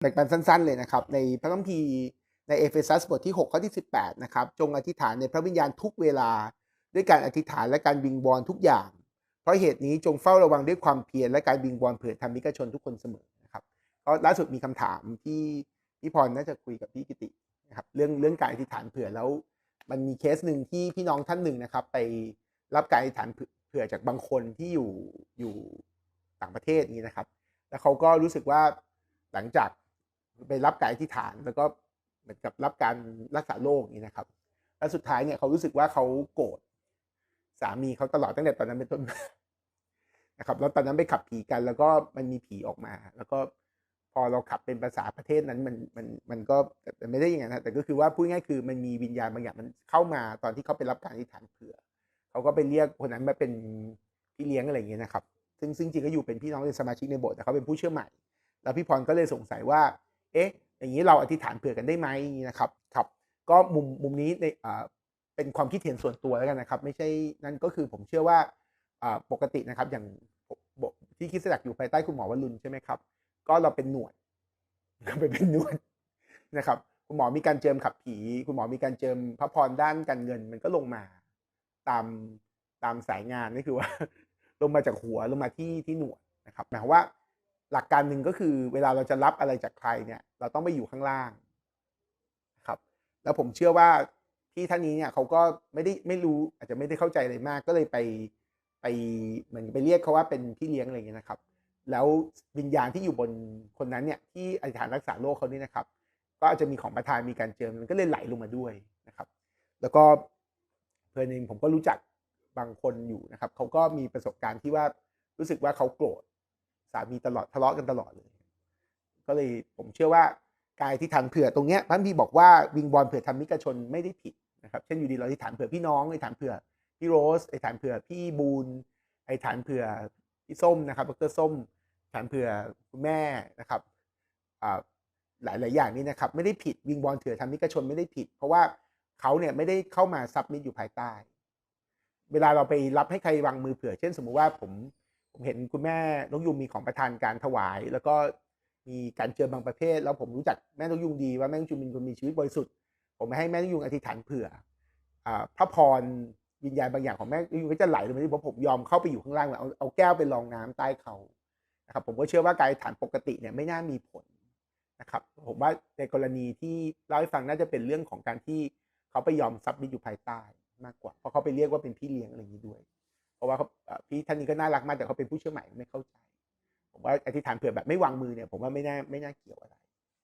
แบ่งปันสั้นๆเลยนะครับ ในพระคัมภีร์ในเอเฟซัสบทที่ 6 ข้อที่ 18 นะครับ จงอธิษฐานในพระวิญญาณทุกเวลา ด้วยการอธิษฐานและการวิงวอนทุกอย่าง เพราะเหตุนี้จงเฝ้าระวังด้วยความเพียรและการวิงวอนเผื่อธรรมิกชนทุกคนเสมอนะครับก็ล่าสุดมีคำถามที่พี่พรน่าจะคุยกับพี่กิตินะครับเรื่องเรื่องการอธิษฐานเผื่อแล้ว มันมีเคสหนึ่งที่พี่น้องท่านหนึ่งนะครับ ไปรับการอธิษฐานเผื่อจากบางคนที่อยู่อยู่ต่างประเทศนี้นะครับ แล้วเขาก็รู้สึกว่าหลังจาก ไปรับการอธิษฐานแล้วก็เหมือนกับรับการรักษาโรคนี้นะครับ แล้วสุดท้ายเนี่ยเขารู้สึกว่าเขาโกรธสามีเขาตลอดตั้งแต่ตอนนั้นเป็นต้นมานะครับแล้วตอนนั้นไปขับผีกัน แล้วก็มันมีผีออกมา แล้วก็พอเราขับเป็นภาษาประเทศนั้นมันมันมันก็แต่ไม่ได้อย่างนั้นะแต่ก็คือว่าพูดง่ายคือมันมีวิญญาณบางอย่างมันเข้ามาตอนที่เขาไปรับการอธิษฐานเผื่อเขาก็ไปเรียกคนนั้นมาเป็นพี่เลี้ยงอะไรอย่างเงี้ยนะครับ ซึ่งซึ่งจริงก็อยู่เป็นพี่น้องเป็นสมาชิกในโบสถ์แต่เขาเป็นผู้เชื่อใหม่ แล้วพี่พรก็เลยสงสัยว่า เอ๊ะอย่างนี้เราอธิษฐานเผื่อกันได้ไหมนะครับครับ ก็มุมมุมนี้ในเป็นความคิดเห็นส่วนตัวแล้วกันนะครับ ไม่ใช่นั่นก็คือผมเชื่อว่าอ่าปกตินะครับ อย่างที่คิดสจักอยู่ภายใต้คุณหมอวรุณใช่ไหมครับ ก็เราเป็นหน่วยก็ไปเป็นหน่วยนะครับคุณหมอมีการเจิมขับผี คุณหมอมีการเจิมพระพรด้านการเงินมันก็ลงมาตามตามสายงานนี่คือว่า ลงมาจากหัวลงมาที่ที่หน่วยนะครับหมายความว่า หลักการหนึ่งก็คือเวลาเราจะรับอะไรจากใครเนี่ยเราต้องไปอยู่ข้างล่างครับ แล้วผมเชื่อว่าพี่ท่านนี้เนี่ยเขาก็ไม่ได้ไม่รู้อาจจะไม่ได้เข้าใจอะไรมาก ก็เลยไปไปเหมือนไปเรียกเขาว่าเป็นพี่เลี้ยงอะไรเงี้ยนะครับ แล้ววิญญาณที่อยู่บนคนนั้นเนี่ยที่อธิษฐานรักษาโรคเขานี่นะครับ ก็อาจจะมีของประทานมีการเจิมมันก็เลยไหลลงมาด้วยนะครับ แล้วก็เพื่อนเองผมก็รู้จักบางคนอยู่นะครับเขาก็มีประสบการณ์ที่ว่ารู้สึกว่าเขาโกรธ สามีตลอดทะเลาะกันตลอดเลย ก็เลยผมเชื่อว่ากายที่ฐานเผื่อตรงเนี้ยพระพี่บอกว่าวิงบอลเผื่อทำมิกชนไม่ได้ผิดนะครับ เช่นอยู่ดีเราที่ฐานเผื่อพี่น้องไอ้ฐานเผื่อพี่โรสไอ้ฐานเผื่อพี่บูนไอ้ฐานเผื่อพี่ส้มนะครับดรส้ม ฐานเผื่อคุณแม่นะครับหลายหลายอย่างนี้นะครับ ไม่ได้ผิดวิงบอลเถื่อทำมิกชนไม่ได้ผิด เพราะว่าเขาเนี่ยไม่ได้เข้ามาซับมิดอยู่ภายใต้ เวลาเราไปรับให้ใครวางมือเผื่อ เช่น สมมุติว่าผม ผมเห็นคุณแม่นกยุงมีของประทานการถวาย แล้วก็มีการเจอบางประเภท แล้วผมรู้จักแม่นกยุงดีว่าแม่นกยุงเป็นคนมีชีวิตบริสุทธิ์ผมไม่ให้แม่นกยุงอธิษฐานเผื่อพระพรวิญญาณบางอย่างของแม่นกยุงก็จะไหลลงมาที่ผมผมยอมเข้าไปอยู่ข้างล่างเอาเอาแก้วไปรองน้ำใต้เขานะครับผมก็เชื่อว่าการอธิฐานปกติเนี่ยไม่น่ามีผลนะครับผมว่าในกรณีที่เล่าให้ฟังน่าจะเป็นเรื่องของการที่เขาไปยอมซับมิดอยู่ภายใต้มากกว่า เพราะเขาไปเรียกว่าเป็นพี่เลี้ยงอะไรอย่างนี้ด้วย เพราะว่าพี่ท่านนี้ก็น่ารักมากแต่เขาเป็นผู้เชื่อใหม่ไม่เข้าใจ ผมว่าอธิษฐานเผื่อแบบไม่วางมือเนี่ยผมว่าไม่น่าไม่น่าเกี่ยวอะไร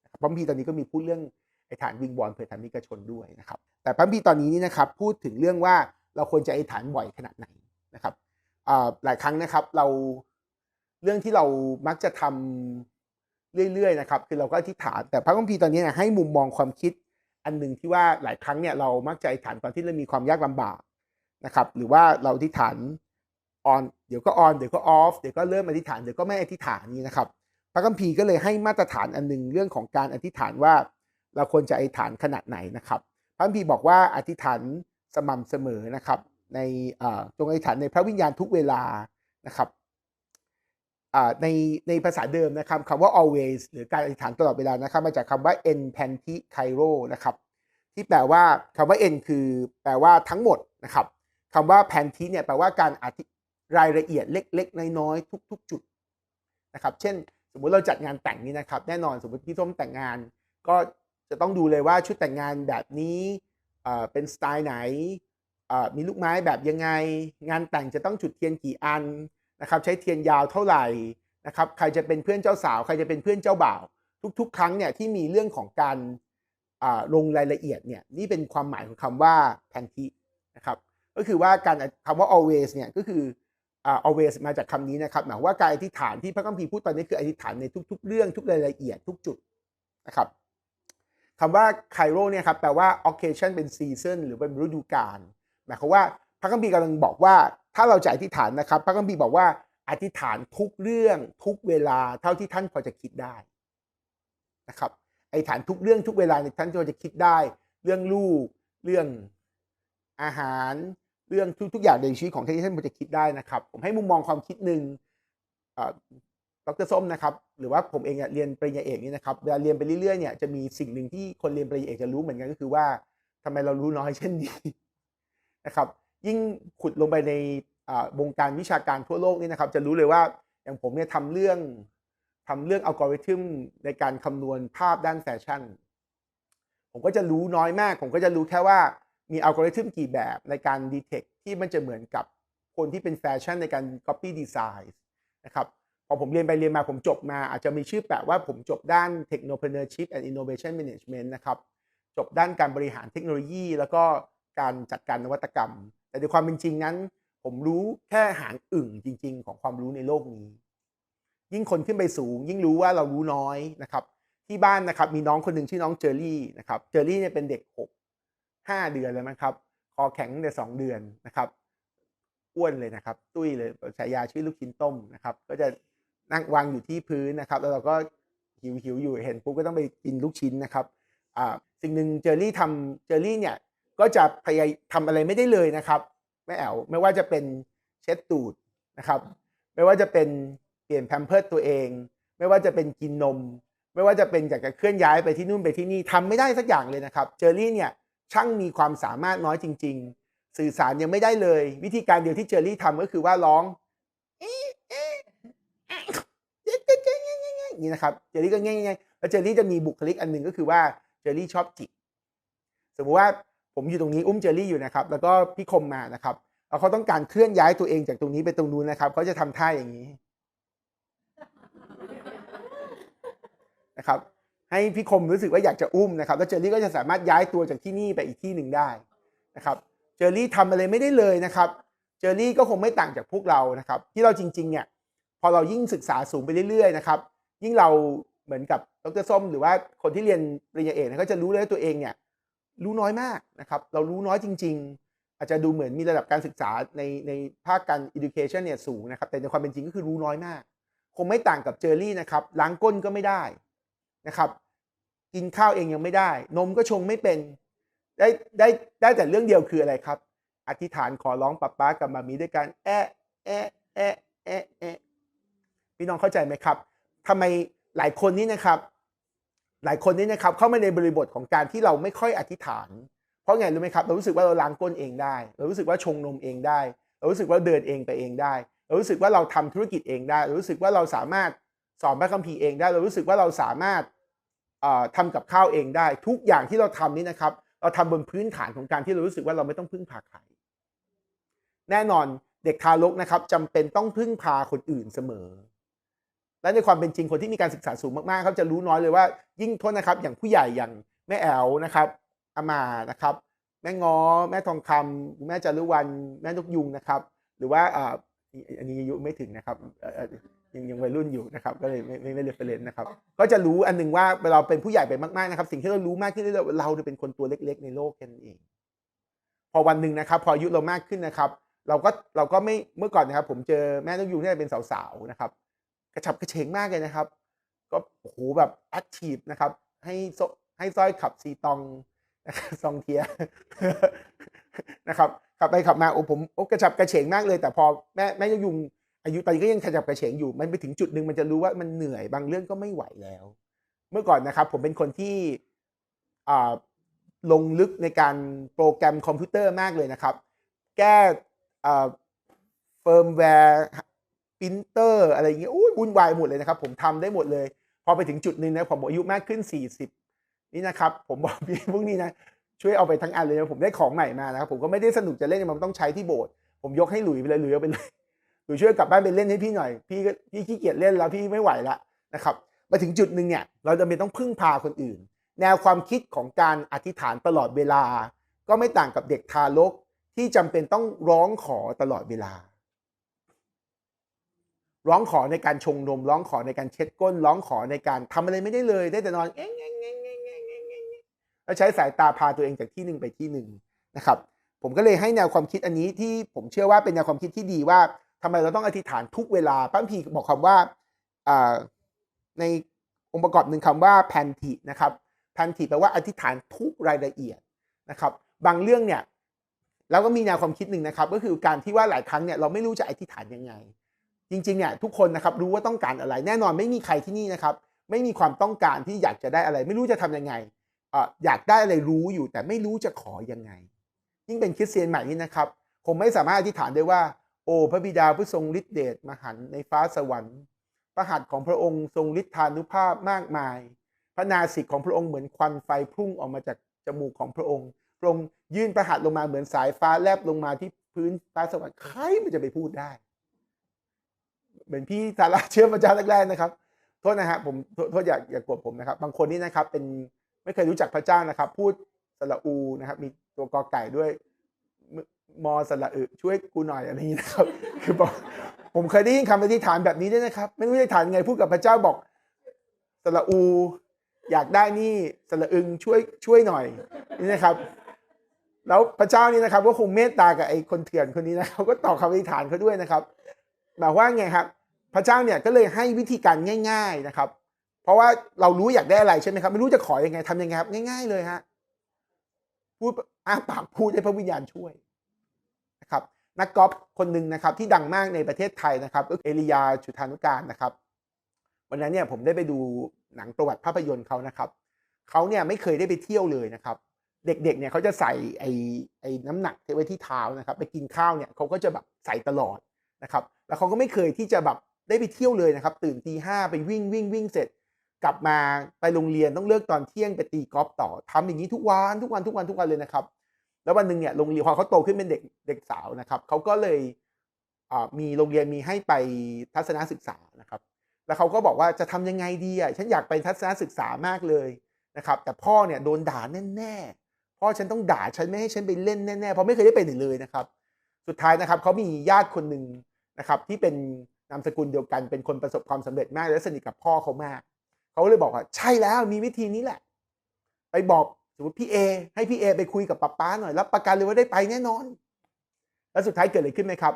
นะครับพระพีตอนนี้ก็มีพูดเรื่องไอ้ฐานวิงบอลเผื่อฐานมิกชนด้วยนะครับ แต่พระพีตอนนี้นี่นะครับพูดถึงเรื่องว่าเราควรจะอธิฐานบ่อยขนาดไหนนะครับหลายครั้งนะครับเราเรื่องที่เรามักจะทำเรื่อยๆนะครับคือเราก็อธิษฐาน แต่พระคัมภีร์ตอนนี้นะให้มุมมองความคิดอันหนึ่งที่ว่าหลายครั้งเนี่ยเรามักจะอธิษฐานตอนที่เรามีความยากลำบากนะครับ หรือว่าเราอธิษฐาน ออนเดี๋ยวก็ออนเดี๋ยวก็ออฟเดี๋ยวก็เริ่มอธิษฐานเดี๋ยวก็ไม่อธิษฐานนี้นะครับ พระคัมภีร์ก็เลยให้มาตรฐานอันหนึ่งเรื่องของการอธิษฐานว่า เราควรจะอธิษฐานขนาดไหนนะครับ พระคัมภีร์บอกว่าอธิษฐานสม่ำเสมอนะครับ ในจงอธิษฐานในพระวิญญาณทุกเวลานะครับในในภาษาเดิมนะครับคำว่า always หรือการอธิษฐานตลอดเวลานะครับ มาจากคำว่า en panti kairo นะครับที่แปลว่าคำว่า en คือแปลว่าทั้งหมดนะครับคำว่า panti เนี่ยแปลว่าการอธิ รายละเอียดเล็ก ๆ น้อยๆทุก ๆ จุดนะครับเช่น สมมุติเราจัดงานแต่งนี้นะครับ แน่นอนสมมติพี่ส้มแต่งงาน ก็จะต้องดูเลยว่าชุดแต่งงานแบบนี้เป็นสไตล์ไหนมีลูกไม้แบบยังไง งานแต่งจะต้องจุดเทียนกี่อันนะครับใช้เทียนยาวเท่าไหร่นะครับใครจะเป็นเพื่อนเจ้าสาว ใครจะเป็นเพื่อนเจ้าบ่าว ทุก ๆ ครั้งเนี่ยที่มีเรื่องของการลงรายละเอียดเนี่ยนี่เป็นความหมายของคำว่าแพนทีนะครับก็คือว่าการคำว่า always เนี่ยก็คือ always มาจากคำนี้นะครับหมายว่าการอธิษฐานที่พระคัมภีร์พูดตอนนี้คืออธิษฐานในทุก ๆ เรื่องทุกรายละเอียดทุกจุดนะครับคำว่าไคโรเนี่ยครับแปลว่า occasion เป็น season หรือเป็นฤดูกาลหมายความว่าพระคัมภีร์กำลังบอกว่า ถ้าเราจะอธิษฐานนะครับ พระคัมภีร์บอกว่าอธิษฐานทุกเรื่องทุกเวลาเท่าที่ท่านพอจะคิดได้นะครับไอ้ฐานทุกเรื่องทุกเวลาท่านพอจะคิดได้ เรื่องลูก เรื่องอาหาร เรื่องทุกทุกอย่างในชีวิตของท่านที่ท่านจะคิดได้นะครับ ผมให้มุมมองความคิดหนึ่งดรส้มนะครับ หรือว่าผมเองเรียนปริญญาเอกนี่นะครับเวลาเรียนไปเรื่อยๆเนี่ยจะมีสิ่งหนึ่งที่คนเรียนปริญญาเอกจะรู้เหมือนกันก็คือว่าทำไมเรารู้น้อยเช่นนี้นะครับ ยิ่งขุดลงไปในวงการวิชาการทั่วโลกนี่นะครับ จะรู้เลยว่าอย่างผมเนี่ยทำเรื่องทำเรื่องอัลกอริทึมในการคำนวณภาพด้านแฟชั่น ผมก็จะรู้น้อยมาก ผมก็จะรู้แค่ว่า มีอัลกอริทึมกี่แบบในการดีเทคที่มันจะเหมือนกับคนที่เป็นแฟชั่นในการ Copy Design นะครับพอผมเรียนไปเรียนมาผมจบมา อาจจะมีชื่อแปะว่าผมจบด้าน Technopreneurship and Innovation Management นะครับ จบด้านการบริหารเทคโนโลยี แล้วก็การจัดการนวัตกรรม แต่ในความเป็นจริงนั้น ผมรู้แค่หางอึ่งจริง ๆ ของความรู้ในโลกนี้ ยิ่งคนขึ้นไปสูง ยิ่งรู้ว่าเรารู้น้อยนะครับ ที่บ้านนะครับมีน้องคนหนึ่งชื่อน้องเจอรี่นะครับ เจอรี่เนี่ยเป็นเด็กห กห้าเดือนแล้วมั้งครับ คอแข็งแต่สองเดือนนะครับ อ้วนเลยนะครับ ตุ้ยเลยฉายาชื่อลูกชิ้นต้มนะครับ ก็จะนั่งวางอยู่ที่พื้นนะครับ แล้วเราก็หิวหิวอยู่เห็นปุ๊บก็ต้องไปกินลูกชิ้นนะครับอ่าสิ่งหนึ่งเจอรี่ทำเจอรี่เนี่ยก็จะพยายามทำอะไรไม่ได้เลยนะครับแม่แอ๋วไม่ว่าจะเป็นเช็ดตูดนะครับ ไม่ว่าจะเป็นเปลี่ยนแพมเพิร์ตตัวเอง ไม่ว่าจะเป็นกินนม ไม่ว่าจะเป็นอยากจะเคลื่อนย้ายไปที่นู่นไปที่นี่ทำไม่ได้สักอย่างเลยนะครับ เจอรี่เนี่ย ช่างมีความสามารถน้อยจริง ๆ สื่อสารยังไม่ได้เลย วิธีการเดียวที่เจอรี่ทำก็คือว่าร้องนี่นะครับเจอรี่ก็ง่ายๆแล้วเจอรี่จะมีบุคลิกอันหนึ่งก็คือว่าเจอรี่ชอบจิกสมมติว่าผมอยู่ตรงนี้อุ้มเจอรี่อยู่นะครับ แล้วก็พี่คมมานะครับแล้วเขาต้องการเคลื่อนย้ายตัวเองจากตรงนี้ไปตรงนู้นนะครับเขาจะทำท่าอย่างนี้นะครับ ให้พี่คมรู้สึกว่าอยากจะอุ้มนะครับแล้วเจอรี่ก็จะสามารถย้ายตัวจากที่นี่ไปอีกที่หนึ่งได้นะครับเจอรี่ทำอะไรไม่ได้เลยนะครับ เจอรี่ก็คงไม่ต่างจากพวกเรานะครับ ที่เราจริงๆเนี่ยพอเรายิ่งศึกษาสูงไปเรื่อยๆนะครับ ยิ่งเราเหมือนกับดรส้ม หรือว่าคนที่เรียนปริญญาเอกก็จะรู้เลยว่าตัวเองเนี่ยรู้น้อยมากนะครับ เรารู้น้อยจริง ๆ อาจจะดูเหมือนมีระดับการศึกษาในในภาคการ education เนี่ยสูงนะครับ แต่ในความเป็นจริงก็คือรู้น้อยมาก คงไม่ต่างกับเจอรี่นะครับ ล้างก้นก็ไม่ได้นะครับ กินข้าวเองยังไม่ได้ นมก็ชงไม่เป็น ได้ได้ได้แต่เรื่องเดียวคืออะไรครับ อธิษฐานขอร้องป้าป้ากับมามีด้วยกันแอะแอะแอะแอะแอะพี่น้องเข้าใจไหมครับทำไมหลายคนนี้นะครับ หลายคนนี้นะครับ เข้ามาในบริบทของการที่เราไม่ค่อยอธิษฐาน เพราะไงรู้ไหมครับ เรารู้สึกว่าเราล้างก้นเองได้ เรารู้สึกว่าชงนมเองได้ เรารู้สึกว่าเดินเองไปเองได้ เรารู้สึกว่าเราทำธุรกิจเองได้ เรารู้สึกว่าเราสามารถสอนพระคัมภีร์เองได้ เรารู้สึกว่าเราสามารถ ทำกับข้าวเองได้ ทุกอย่างที่เราทำนี้นะครับ เราทำบนพื้นฐานของการที่เรารู้สึกว่าเราไม่ต้องพึ่งพาใครแน่นอนเด็กทารกนะครับจำเป็นต้องพึ่งพาคนอื่นเสมอ และในความเป็นจริงคนที่มีการศึกษาสูงมากๆเขาจะรู้น้อยเลยว่า ยิ่งโทษนะครับ อย่างผู้ใหญ่อย่างแม่แอลนะครับอามานะครับ แม่งอ แม่ทองคำแม่จารุวรรณแม่นกยุงนะครับ หรือว่าอันนี้อายุไม่ถึงนะครับ ยังยังวัยรุ่นอยู่นะครับ ก็เลยไม่ไม่ไม่เรฟเฟรนนะครับ ก็จะรู้อันหนึ่งว่าเราเป็นผู้ใหญ่ไปมากๆนะครับ สิ่งที่เรารู้มากขึ้นเรื่อยๆเราเป็นคนตัวเล็ก ๆ ในโลกแค่นั้นเอง พอวันหนึ่งนะครับ พออายุเรามากขึ้นนะครับ เราก็เราก็ไม่เมื่อก่อนนะครับ ผมเจอแม่นกยุงที่เป็นสาวๆนะครับ กระฉับกระเฉงมากเลยนะครับ ก็โอ้โหแบบแอคทีฟนะครับ ให้ให้สร้อยขับซีตองนะครับซองเทียนะครับขับไปขับมาโอ้ผมโอ้กระฉับกระเฉงมากเลย แต่พอแม่แม่ยุง อายุตอนนี้ก็ยังขยับกระเฉงอยู่ มันไปถึงจุดหนึ่งมันจะรู้ว่ามันเหนื่อยบางเรื่องก็ไม่ไหวแล้ว เมื่อก่อนนะครับผมเป็นคนที่ลงลึกในการโปรแกรมคอมพิวเตอร์มากเลยนะครับ แก้เฟิร์มแวร์พิมพ์เตอร์อะไรอย่างเงี้ยอุ้ยวุ่นวายหมดเลยนะครับ ผมทำได้หมดเลย พอไปถึงจุดหนึ่งนะผมอายุมากขึ้น 40 นี่นะครับ ผมบอกพี่พวกนี้นะช่วยเอาไปทั้งอันเลยนะผมได้ของใหม่มานะครับ ผมก็ไม่ได้สนุกจะเล่นมันต้องใช้ที่โบสถ์ผมยกให้หลุยไปเลยหลุยเอาไปเลย หรือช่วยกลับบ้านไปเล่นให้พี่หน่อย พี่ก็พี่ขี้เกียจเล่นแล้วพี่ไม่ไหวละนะครับมาถึงจุดหนึ่งเนี่ยเราจะเป็นต้องพึ่งพาคนอื่น แนวความคิดของการอธิษฐานตลอดเวลา ก็ไม่ต่างกับเด็กทารกที่จำเป็นต้องร้องขอตลอดเวลา ร้องขอในการชงนม ร้องขอในการเช็ดก้น ร้องขอในการทำอะไรไม่ได้เลยได้แต่นอนเอ๊งงแล้วใช้สายตาพาตัวเองจากที่หนึ่งไปที่หนึ่งนะครับ ผมก็เลยให้แนวความคิดอันนี้ที่ผมเชื่อว่าเป็นแนวความคิดที่ดีว่า ทำไมเราต้องอธิษฐานทุกเวลาป้าพีบอกคำว่าในองค์ประกอบหนึ่งคำว่าแพนตินะครับแพนติแปลว่าอธิษฐานทุกรายละเอียดนะครับ บางเรื่องเนี่ยเราก็มีแนวความคิดหนึ่งนะครับ ก็คือการที่ว่าหลายครั้งเนี่ยเราไม่รู้จะอธิษฐานยังไง จริงๆเนี่ยทุกคนนะครับรู้ว่าต้องการอะไร แน่นอนไม่มีใครที่นี่นะครับ ไม่มีความต้องการที่อยากจะได้อะไร ไม่รู้จะทำยังไงเอ่ออยากได้อะไรรู้อยู่แต่ไม่รู้จะขอยังไง ยิ่งเป็นคริสเตียนใหม่นี่นะครับ ผมไม่สามารถอธิษฐานได้ว่า โอ้พระบิดาผู้ทรงฤทธิเดชมหันในฟ้าสวรรค์พระหัตของพระองค์ทรงฤทธานุภาพมากมาย พระนาสิกของพระองค์เหมือนควันไฟพุ่งออกมาจากจมูกของพระองค์ พระองค์ยื่นพระหัตลงมาเหมือนสายฟ้าแลบลงมาที่พื้นฟ้าสวรรค์ใครมันจะไปพูดได้ เหมือนพี่สาระเชื่อพระเจ้าแรกๆนะครับ โทษนะฮะผมโทษโทษอย่าอย่ากดผมนะครับ บางคนนี่นะครับเป็นไม่เคยรู้จักพระเจ้านะครับ พูดสระอูนะครับ มีตัวกอไก่ด้วย มอสระอึช่วยกูหน่อยอะไรอย่างนี้นะครับ คือบอกผมเคยได้ยินคำอธิษฐานแบบนี้ด้วยนะครับ ไม่รู้จะฐานไงพูดกับพระเจ้าบอกสระอู อยากได้นี่สระอึงช่วยช่วยหน่อยนี่นะครับ แล้วพระเจ้านี่นะครับก็คงเมตตากับไอ้คนเถื่อนคนนี้นะเขาก็ตอบคำอธิษฐานเขาด้วยนะครับแบบว่าไงครับ พระเจ้าเนี่ยก็เลยให้วิธีการง่าย ๆนะครับ เพราะว่าเรารู้อยากได้อะไรใช่ไหมครับ ไม่รู้จะขอยังไงทำยังไงครับ ง่าย ๆ เลยฮะพูดอ้าปากพูดให้พระวิญญาณช่วย นักกอล์ฟคนหนึ่งนะครับที่ดังมากในประเทศไทยนะครับก็เอลียาชุธานุการนะครับ วันนั้นเนี่ยผมได้ไปดูหนังประวัติภาพยนตร์เขานะครับเขาเนี่ยไม่เคยได้ไปเที่ยวเลยนะครับ เด็กๆเนี่ยเขาจะใส่ไอ้ไอ้น้ำหนักไว้ที่เท้านะครับ ไปกินข้าวเนี่ยเขาก็จะแบบใส่ตลอดนะครับ แล้วเขาก็ไม่เคยที่จะแบบได้ไปเที่ยวเลยนะครับ ตื่นตีห้าไปวิ่งวิ่งวิ่งเสร็จ กลับมาไปโรงเรียนต้องเลิกตอนเที่ยงไปตีกอล์ฟต่อทำอย่างนี้ทุกวันทุกวันทุกวันทุกวันเลยนะครับ แล้ววันหนึ่งเนี่ยโรงเรียนพอเขาโตขึ้นเป็นเด็กเด็กสาวนะครับเขาก็เลยมีโรงเรียนมีให้ไปทัศนศึกษานะครับ แล้วเขาก็บอกว่าจะทำยังไงดีอะฉันอยากไปทัศนศึกษามากเลยนะครับ แต่พ่อเนี่ยโดนด่าแน่ๆพ่อฉันต้องด่าฉันไม่ให้ฉันไปเล่นแน่ๆเพราะไม่เคยได้ไปไหนเลยนะครับ สุดท้ายนะครับเขามีญาติคนหนึ่งนะครับ ที่เป็นนามสกุลเดียวกันเป็นคนประสบความสำเร็จมากและสนิทกับพ่อเขามากเขาเลยบอกว่าใช่แล้วมีวิธีนี้แหละ ไปบอก สมมติพี่เอให้พี่เอไปคุยกับป๊าป๊าหน่อยรับประกันเลยว่าได้ไปแน่นอน แล้วสุดท้ายเกิดอะไรขึ้นไหมครับ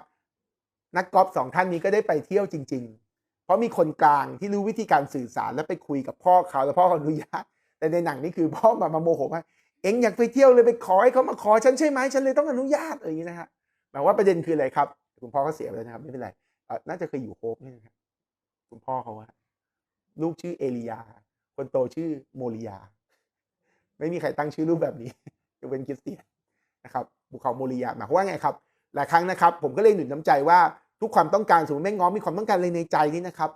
นักกอล์ฟสองท่านนี้ก็ได้ไปเที่ยวจริง ๆ เพราะมีคนกลางที่รู้วิธีการสื่อสารแล้วไปคุยกับพ่อเขาแล้วพ่อเขาอนุญาตแต่ในหนังนี่คือพ่อมามาโมโหว่าเอ็งอยากไปเที่ยวเลยไปขอให้เขามาขอฉันใช่ไหมฉันเลยต้องอนุญาตอะไรอย่างนี้นะฮะหมายว่าประเด็นคืออะไรครับคุณพ่อเขาเสียไปแล้วนะครับไม่เป็นไรน่าจะเคยอยู่โฮปนี่นะครับคุณพ่อเขาลูกชื่อเอลียา คนโตชื่อโมริยา ไม่มีใครตั้งชื่อรูปแบบนี้ยกเป็นคริสเตียนนะครับบุคเขาโมริยาหมายความว่าไงครับหลายครั้งนะครับ ผมก็เลยหนุนน้ำใจว่าทุกความต้องการสมมติแม่ง้อมีความต้องการอะไรในใจนี่นะครับ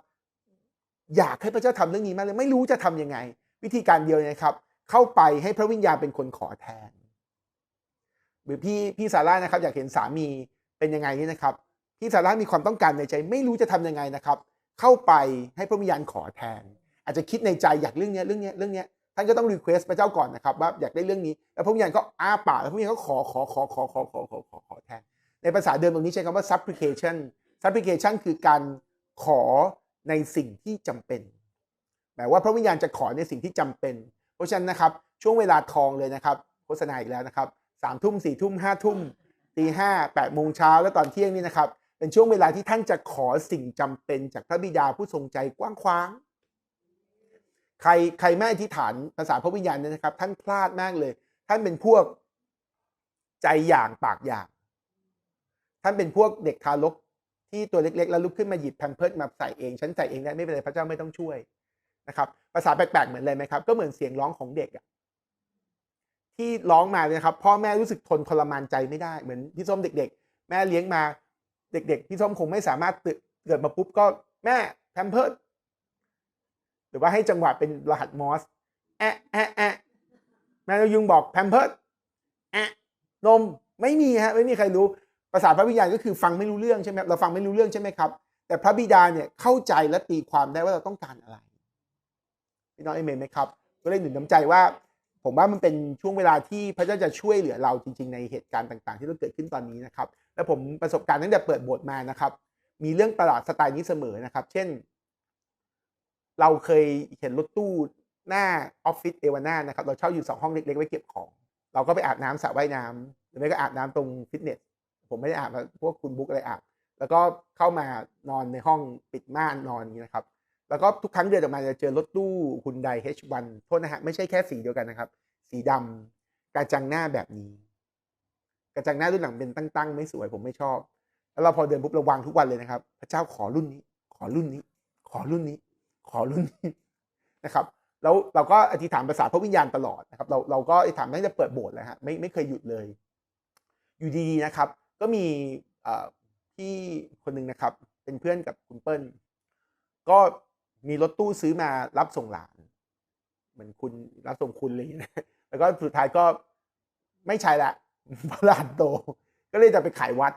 อยากให้พระเจ้าทำเรื่องนี้มากเลยไม่รู้จะทำยังไง วิธีการเดียวนะครับ เข้าไปให้พระวิญญาณเป็นคนขอแทน หรือพี่พี่ซาร่านะครับ อยากเห็นสามีเป็นยังไงนี่นะครับพี่ซาร่ามีความต้องการในใจ ไม่รู้จะทำยังไงนะครับ เข้าไปให้พระวิญญาณขอแทน อาจจะคิดในใจอยากเรื่องเนี้ยเรื่องเนี้ยเรื่องเนี้ย ท่านก็ต้องรีเควสพระเจ้าก่อนนะครับว่าอยากได้เรื่องนี้ แล้วพระวิญญาณก็อ้าปากแล้วพระวิญญาณก็ขอขอขอขอขอขอขอขอขอแทน ในภาษาเดิมตรงนี้ใช้คำว่า supplication supplication คือการขอในสิ่งที่จำเป็นหมายว่าพระวิญญาณจะขอในสิ่งที่จำเป็น เพราะฉะนั้นนะครับช่วงเวลาทองเลยนะครับโฆษณาอีกแล้วนะครับสามทุ่มสี่ทุ่มห้าทุ่มตีห้าแปดโมงเช้าแล้วตอนเที่ยงนี่นะครับเป็นช่วงเวลาที่ท่านจะขอสิ่งจำเป็นจากพระบิดาผู้ทรงใจกว้างขวาง ใครใครไม่อธิษฐานภาษาพระวิญญาณเนี่ยนะครับ ท่านพลาดมากเลย ท่านเป็นพวกใจอย่างปากอย่าง ท่านเป็นพวกเด็กทารกที่ตัวเล็กๆ แล้วลุกขึ้นมาหยิบแพมเพิร์ดมาใส่เอง ฉันใส่เองได้ไม่เป็นไรพระเจ้าไม่ต้องช่วยนะครับ ภาษาแปลกๆเหมือนอะไรไหมครับ ก็เหมือนเสียงร้องของเด็กอะที่ร้องมาเนี่ยครับ พ่อแม่รู้สึกทนทรมานใจไม่ได้เหมือนพี่ส้มเด็ก ๆ แม่เลี้ยงมาเด็ก ๆ พี่ส้มคงไม่สามารถตื่นเกิดมาปุ๊บก็แม่แพมเพิร์ด หรือว่าให้จังหวะเป็นรหัสมอสแอะแอะแอะแม่ยุงบอกแพมเพิร์ดแอะนมไม่มีฮะไม่มีใครรู้ภาษาพระวิญญาณก็คือฟังไม่รู้เรื่องใช่ไหมเราฟังไม่รู้เรื่องใช่ไหมครับ แต่พระบิดาเนี่ยเข้าใจและตีความได้ว่าเราต้องการอะไรพี่น้องเอเมนไหมครับ ก็เลยหนุนน้ำใจว่า ผมว่ามันเป็นช่วงเวลาที่พระเจ้าจะช่วยเหลือเราจริง ๆ ในเหตุการณ์ต่าง ๆ ที่ต้องเกิดขึ้นตอนนี้นะครับ และผมประสบการณ์ตั้งแต่เปิดโบสถ์มานะครับ มีเรื่องประหลาดสไตล์นี้เสมอนะครับ เช่น เราเคยเห็นรถตู้หน้าออฟฟิศเอวาน่านะครับ เราเช่าอยู่สองห้องเล็กๆไว้เก็บของ เราก็ไปอาบน้ำสระว่ายน้ำหรือไม่ก็อาบน้ำตรงฟิตเนส ผมไม่ได้อาบนะพวกคุณบุ๊กอะไรอาบ แล้วก็เข้ามานอนในห้องปิดม่านนอนอย่างนี้นะครับ แล้วก็ทุกครั้งเดินออกมาจะเจอรถตู้คุณได H1 โทษนะฮะไม่ใช่แค่สีเดียวกันนะครับ สีดำกระจังหน้าแบบนี้ กระจังหน้ารุ่นหลังเป็นตั้งๆ ไม่สวยผมไม่ชอบ แล้วเราพอเดินปุ๊บราวางทุกวันเลยนะครับ พระเจ้าขอรุ่นนี้ ขอรุ่นนี้ ขอรุ่นนี้ ขอรุ่นนี้นะครับแล้วเราก็อธิษฐานภาษาพระวิญญาณตลอดนะครับเราเราก็อธิษฐานตั้งแต่เปิดโบสถ์เลยฮะไม่ไม่เคยหยุดเลย อยู่ดีๆนะครับ ก็มีพี่คนหนึ่งนะครับ เป็นเพื่อนกับคุณเปิ้ลก็มีรถตู้ซื้อมารับส่งหลานเหมือนคุณรับส่งคุณอะไรอย่างเงี้ยนะแล้วก็สุดท้ายก็ไม่ใช่ละพราะหลานโต ก็เลยจะไปขายวัด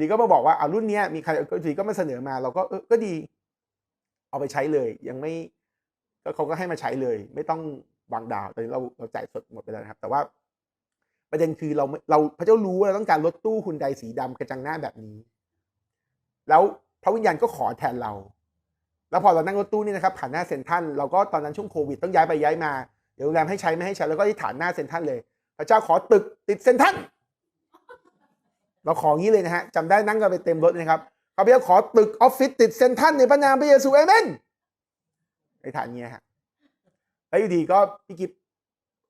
ทีก็มาบอกว่าเอารุ่นเนี้ยมีใครก็ทีก็มาเสนอมา เราก็เออก็ดี เอาไปใช้เลย ยังไม่ก็เขาก็ให้มาใช้เลย ไม่ต้องวางดาวตอนนี้เราเราจ่ายสดหมดไปแล้วนะครับ แต่ว่าประเด็นคือเราเราพระเจ้ารู้ว่าเราต้องการรถตู้คุณใดสีดำกระจังหน้าแบบนี้ แล้วพระวิญญาณก็ขอแทนเรา แล้วพอเรานั่งรถตู้นี่นะครับผ่านหน้าเซ็นทรัลเราก็ตอนนั้นช่วงโควิด ต้องย้ายไปย้ายมาเดี๋ยวโรงแรมให้ใช้ไม่ให้ใช้แล้วก็ที่ฐานหน้าเซ็นทรัลเลย พระเจ้าขอตึกติดเซ็นทรัลเราของี้เลยนะฮะจำได้นั่งกันไปเต็มรถนะครับ ขาพระเจ้าขอตึกออฟฟิศติดเซนทรัลในพระนามพระเยซูเอเมนในฐานเนี้ยฮะแล้วอยู่ดีก็พี่กิฟ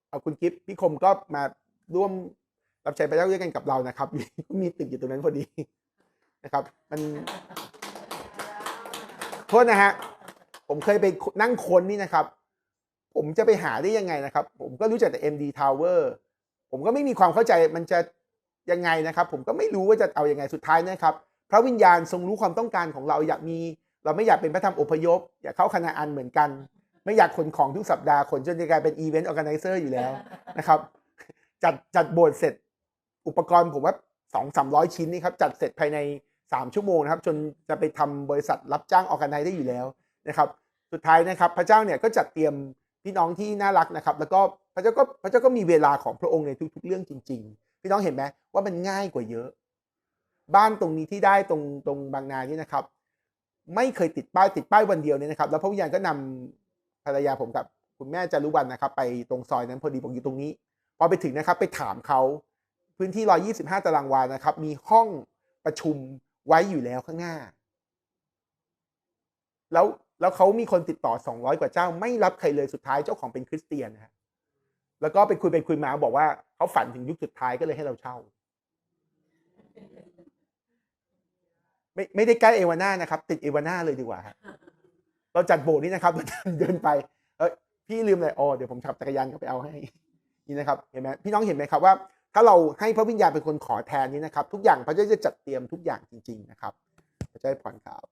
เอาคุณกิฟพี่คมก็มาร่วมรับใช้พระเจ้าด้วยกันกับเรานะครับมีตึกอยู่ตรงนั้นพอดีนะครับ มันโทษนะฮะผมเคยไปนั่งค้นนี่นะครับ ผมจะไปหาได้ยังไงนะครับ ผมก็รู้จักแต่ MD Tower ผมก็ไม่มีความเข้าใจมันจะยังไงนะครับ ผมก็ไม่รู้ว่าจะเอาอยัางไงสุดท้ายนะครับ ระวิญญาณทรงรู้ความต้องการของเราอยากมี เราไม่อยากเป็นพระธรรมอพยพ อยากเข้าคณะอันเหมือนกัน ไม่อยากขนของทุกสัปดาห์ขนจนจะกลายเป็นอีเวนต์ออแกไนเซอร์อยู่แล้วนะครับ จัดจัดโบสถ์เสร็จอุปกรณ์ผมว่าสองสามร้อยชิ้นนี่ครับจัดเสร็จภายใน 3 ชั่วโมงนะครับ จนจะไปทำบริษัทรับจ้างออแกไนได้อยู่แล้วนะครับ สุดท้ายนะครับ พระเจ้าเนี่ยก็จัดเตรียมพี่น้องที่น่ารักนะครับ แล้วก็พระเจ้าก็พระเจ้าก็มีเวลาของพระองค์ในทุก ๆ เรื่องจริง ๆ พี่น้องเห็นไหมว่ามันง่ายกว่าเยอะ บ้านตรงนี้ที่ได้ตรงตรงบางนานี่นะครับ ไม่เคยติดป้ายติดป้ายวันเดียวเนี่ยนะครับ แล้วพระวิญญาณก็นำภรรยาผมกับคุณแม่จารุวรรณนะครับ ไปตรงซอยนั้นพอดีผมอยู่ตรงนี้ พอไปถึงนะครับ ไปถามเขาพื้นที่ 125 ตารางวานะครับ มีห้องประชุมไว้อยู่แล้วข้างหน้า แล้วแล้วเขามีคนติดต่อ 200 กว่าเจ้า ไม่รับใครเลยสุดท้ายเจ้าของเป็นคริสเตียนนะฮะแล้วก็ไปคุยไปคุยมาบอกว่าเขาฝันถึงยุคสุดท้ายก็เลยให้เราเช่า ไม่ไม่ได้ใกล้เอวาน่านะครับ ติดเอวาน่าเลยดีกว่าฮะเราจัดโบสถ์นี่นะครับเดินไป เออพี่ลืมเลยอ๋อเดี๋ยวผมขับจักรยานก็ไปเอาให้นี่นะครับเห็นไหมพี่น้องเห็นไหมครับว่า ถ้าเราให้พระวิญญาณเป็นคนขอแทนนี้นะครับ ทุกอย่างพระเจ้าจะจัดเตรียมทุกอย่างจริง ๆ นะครับพระเจ้าให้พรครับ